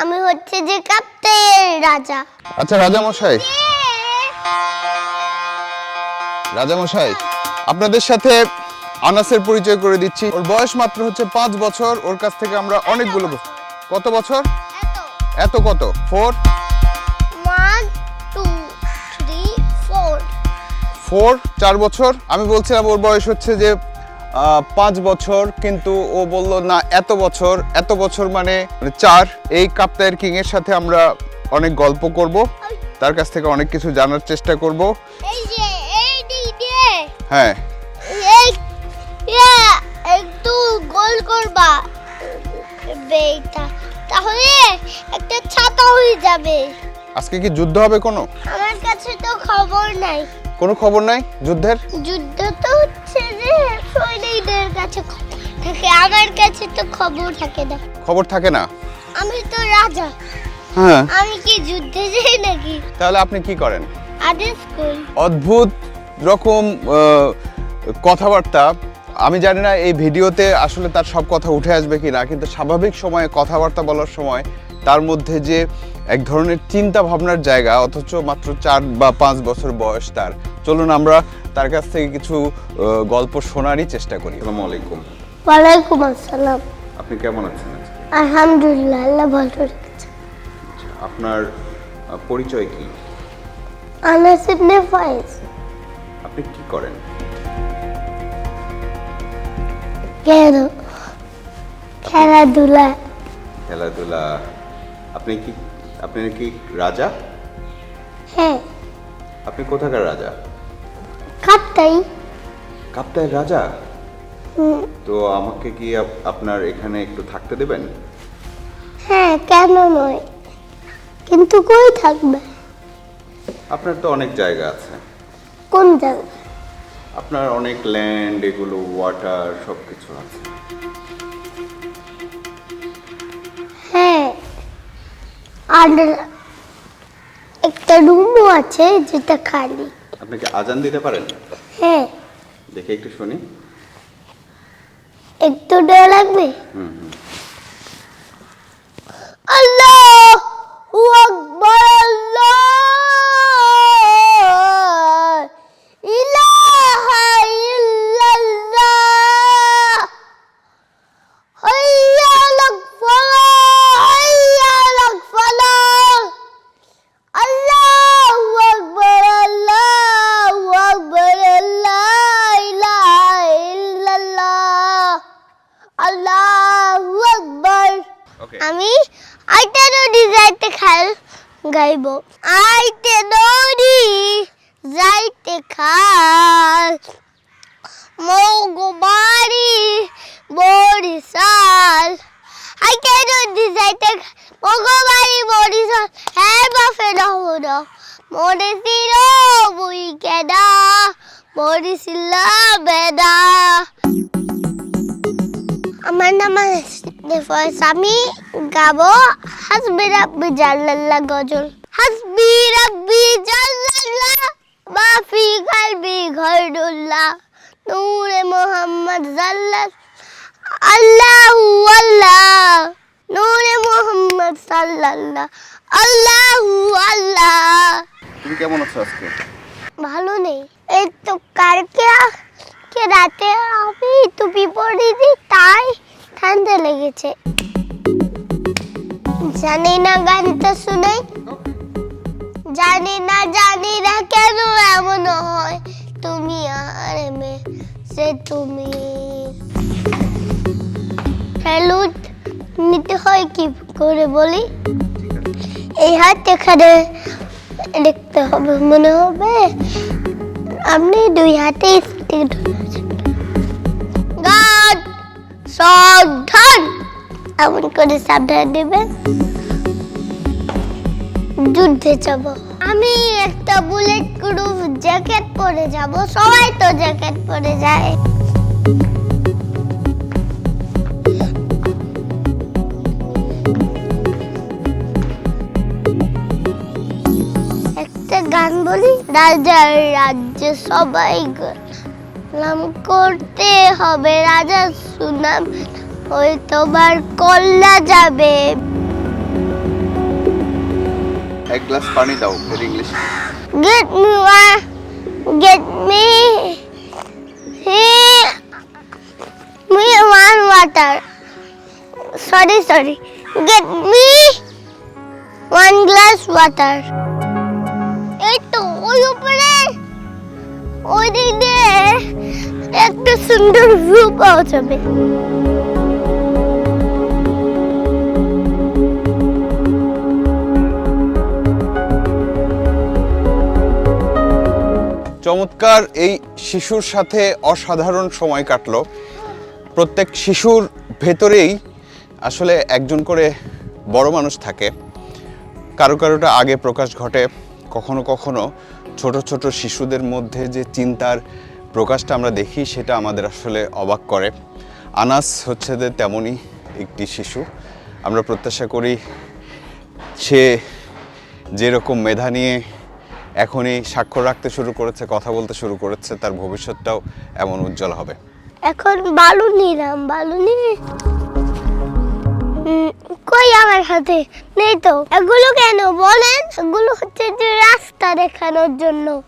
আমি হচ্ছে যে কাপ্তের রাজা। আচ্ছা রাজামশাই। রাজামশাই আপনাদের সাথে আনাসের পরিচয় করে দিচ্ছি। ওর বয়স মাত্র হচ্ছে পাঁচ বছর। ওর কাছ থেকে আমরা অনেকগুলো কত বছর? এত। কত? ফোর ফোর চার বছর? আমি বলছিলাম ওর বয়স হচ্ছে যে পাঁচ বছর কিন্তু ও বলল না এত বছর এত বছর মানে চার। এই কাপ্তায়ের কিং এর সাথে আমরা অনেক গল্প করব। তার কাছ থেকে অনেক কিছু জানার চেষ্টা করব। হ্যাঁ। এই একটু গোল করবা। বেটা তাহলে একটা ছাতা হয়ে যাবে। আজকে কি যুদ্ধ হবে কোনো? আমার কাছে তো খবর নাই। কোনো খবর নাই যুদ্ধের? যুদ্ধ তো কাছে থাকে আমার কাছে তো খবর থাকে না। খবর থাকে না? আমি তো রাজা। হ্যাঁ। আমি কি যুদ্ধে যাই নাকি? তাহলে আপনি কি করেন? আদেশ করি অদ্ভুত রকম কথাবার্তা। আমি জানি না এই ভিডিওতে আসলে তার সব কথা উঠে আসবে কি না কিন্তু স্বাভাবিক সময়ে কথাবার্তা বলার সময় তার মধ্যে যে এক ধরনের চিন্তা ভাবনার জায়গা অথচ মাত্র চার বা পাঁচ বছর বয়স তার। চলুন আমরা তার কাছ থেকে কিছু গল্প শোনারই চেষ্টা করি। আসসালামু আলাইকুম। ওয়ালাইকুম আসসালাম। আপনি কেমন আছেন আজকে? আলহামদুলিল্লাহ আল্লাহ ভালো রেখেছে আপনার পরিচয় কি? আনাস ইবনে ফাইজ আপনি কি করেন? কেন? খেলাধুলা। খেলাধুলা। আপনি কি আপনি কি রাজা? হ্যাঁ। আপনি কোথাকার রাজা? কাপটাই কাপ্তাই রাজা? তো আমাকে কি আপনার এখানে একটু থাকতে দেবেন? হ্যাঁ কেন নয়? কিন্তু কই থাকবে? আপনার তো অনেক জায়গা আছে। কোন জায়গা? আপনার অনেক ল্যান্ড এগুলো ওয়াটার সব কিছু আছে। হ্যাঁ। আর একটা রুমও আছে যেটা খালি। আপনি কি আজান দিতে পারেন? হ্যাঁ। দেখে একটু শুনি। একটু ডর লাগবে? হুম হুম। গাইব আইতে নদী যাইতে খাল। মৌগো বাড়ি বরিশাল আইতে নদী যাইতে মৌগো বাড়ি বরিশাল হ্যাঁ বাফে নহর মনে ছিল বুই কেডা বরিশিল্লা বেদা। আমার নাম আমি গাবো হাসবি রাব্বি জাল্লাল্লাহ গজল। হাসবি রাব্বি জাল্লাল্লাহ মাফি কালবি ঘরুল্লাহ নূরে মোহাম্মদ জাল্লাল আল্লাহু আল্লাহ নূরে মোহাম্মদ সাল্লাল্লাহ আল্লাহু আল্লাহ। তুমি কেমন আছো আজকে? ভালো নেই। এই তো কালকে কে রাতে আমি টুপি পরেছি তাই ঠান্ডা লেগেছে। জানি না গানটা শুনে জানি না জানি না কেন এমন হয়। তুমি আর মে, সে তুমি। স্যালুট নিতে হয় কি করে বলি? এই হাত এখানে দেখতে হবে, মনে হবে? আপনি দুই হাতে স্টিক গান সাবধান। এমন করে সাবধান দেবেন। যুদ্ধে যাব। আমি একটা বুলেট প্রুফ জ্যাকেট পরে যাব। সবাই তো জ্যাকেট পরে যায়। একটা গান বলি রাজার রাজ্যে সবাই নাম করতে হবে। রাজার সুনাম ওই তোমার কল্লা যাবে। এক গ্লাস পানি দাও এর English Get me one. Get me. Here. Me one water. Sorry, sorry. Get me one glass water. এই তো ওই উপরে ওই দিক দিয়ে একটা সুন্দর ভিউ পাওয়া যাবে চমৎকার এই শিশুর সাথে অসাধারণ সময় কাটলো। প্রত্যেক শিশুর ভেতরেই আসলে একজন করে বড় মানুষ থাকে। কারও কারোটা আগে প্রকাশ ঘটে, কখনো কখনো ছোট ছোট শিশুদের মধ্যে যে চিন্তার প্রকাশটা আমরা দেখি, সেটা আমাদের আসলে অবাক করে। আনাস হচ্ছে যে তেমনই একটি শিশু। আমরা প্রত্যাশা করি সে যেরকম মেধা নিয়ে এখনই স্বাক্ষর রাখতে শুরু করেছে, কথা বলতে শুরু করেছে, তার ভবিষ্যৎটাও এমন উজ্জ্বল হবে। এখন বালু নিলাম, বালু নিয়ে। কই আমার হাতে? নেই তো। এগুলো কেন বলেন? এগুলো হচ্ছে যে রাস্তা দেখানোর জন্য।